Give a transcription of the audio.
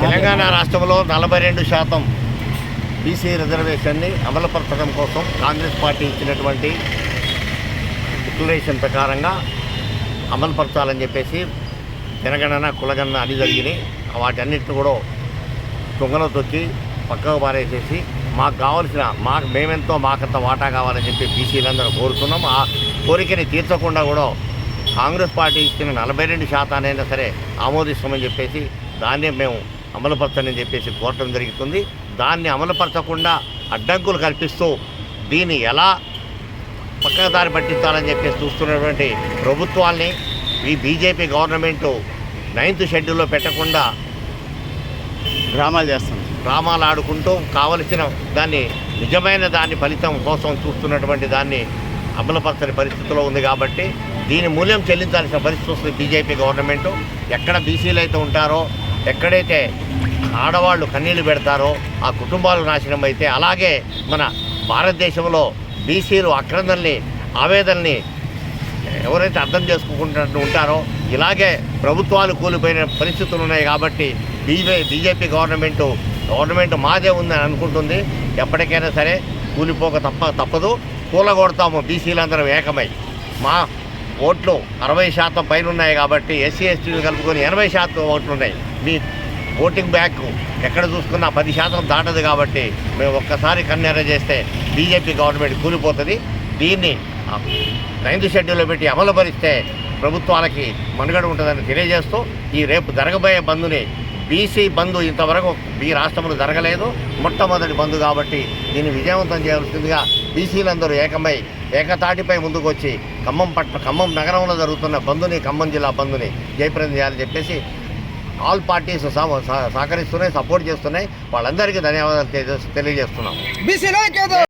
తెలంగాణ రాష్ట్రంలో నలభై రెండు శాతం బీసీ రిజర్వేషన్ని అమలుపరచడం కోసం కాంగ్రెస్ పార్టీ ఇచ్చినటువంటి డిక్లరేషన్ ప్రకారంగా అమలుపరచాలని చెప్పేసి జనగణన కులగణన అది జరిగినాయి వాటన్నిటిని కూడా తుంగలో తొక్కి పక్కకు పారేసేసి మాకు కావాల్సిన మాకు మేమెంతో మాకంత వాటా కావాలని చెప్పి బీసీలందరూ కోరుతున్నాం. ఆ కోరికని తీర్చకుండా కూడా కాంగ్రెస్ పార్టీ ఇచ్చిన నలభై రెండు శాతానైనా సరే ఆమోదిస్తామని చెప్పేసి దాన్నే మేము అమలుపరచని చెప్పేసి కోరటం జరుగుతుంది. దాన్ని అమలుపరచకుండా అడ్డంకులు కల్పిస్తూ దీన్ని ఎలా పక్కన దారి పట్టించాలని చెప్పేసి చూస్తున్నటువంటి ప్రభుత్వాల్ని ఈ బీజేపీ గవర్నమెంటు నైన్త్ షెడ్యూల్లో పెట్టకుండా డ్రామాలు చేస్తాం డ్రామాలు ఆడుకుంటూ కావలసిన దాన్ని నిజమైన దాని ఫలితం కోసం చూస్తున్నటువంటి దాన్ని అమలుపరచని పరిస్థితిలో ఉంది కాబట్టి దీని మూల్యం చెల్లించాల్సిన పరిస్థితి వస్తుంది బీజేపీ గవర్నమెంటు. ఎక్కడ బీసీలు అయితే ఉంటారో ఎక్కడైతే ఆడవాళ్ళు కన్నీళ్ళు పెడతారో ఆ కుటుంబాలు నాశనం అయితే అలాగే మన భారతదేశంలో బీసీలు అక్రందల్ని ఆవేదనని ఎవరైతే అర్థం చేసుకుంటున్నట్టు ఉంటారో ఇలాగే ప్రభుత్వాలు కూలిపోయిన పరిస్థితులు ఉన్నాయి కాబట్టి బీజే బీజేపీ గవర్నమెంట్ గవర్నమెంట్ మాదే ఉందని అనుకుంటుంది. ఎప్పటికైనా సరే కూలిపోక తప్ప తప్పదు. కూలగొడతాము బీసీలందరం ఏకమై. మా ఓట్లు అరవై శాతం పైన ఉన్నాయి కాబట్టి ఎస్సీ ఎస్టీలు కలుపుకొని ఎనభై శాతం ఓట్లు ఉన్నాయి. మీ ఓటింగ్ బ్యాక్ ఎక్కడ చూసుకున్నా పది శాతం దాటదు కాబట్టి మేము ఒక్కసారి కన్నెర చేస్తే బీజేపీ గవర్నమెంట్ కూలిపోతుంది. దీన్ని నైన్త్ షెడ్యూల్లో పెట్టి అమలుపరిస్తే ప్రభుత్వాలకి మనుగడ ఉంటుందని తెలియజేస్తూ ఈ రేపు జరగబోయే బంధుని బీసీ బంధు ఇంతవరకు ఈ రాష్ట్రంలో జరగలేదు. మొట్టమొదటి బంధు కాబట్టి దీన్ని విజయవంతం చేయవలసిందిగా బీసీలందరూ ఏకమై ఏకతాటిపై ముందుకు వచ్చి ఖమ్మం పట్ల ఖమ్మం నగరంలో జరుగుతున్న బంధుని ఖమ్మం జిల్లా బంధుని జయప్రదం చేయాలని చెప్పేసి ఆల్ పార్టీస్ సహ- సహకరిస్తున్నాయి సపోర్ట్ చేస్తున్నాయి. వాళ్ళందరికీ ధన్యవాదాలు తెలియజేస్తున్నాం.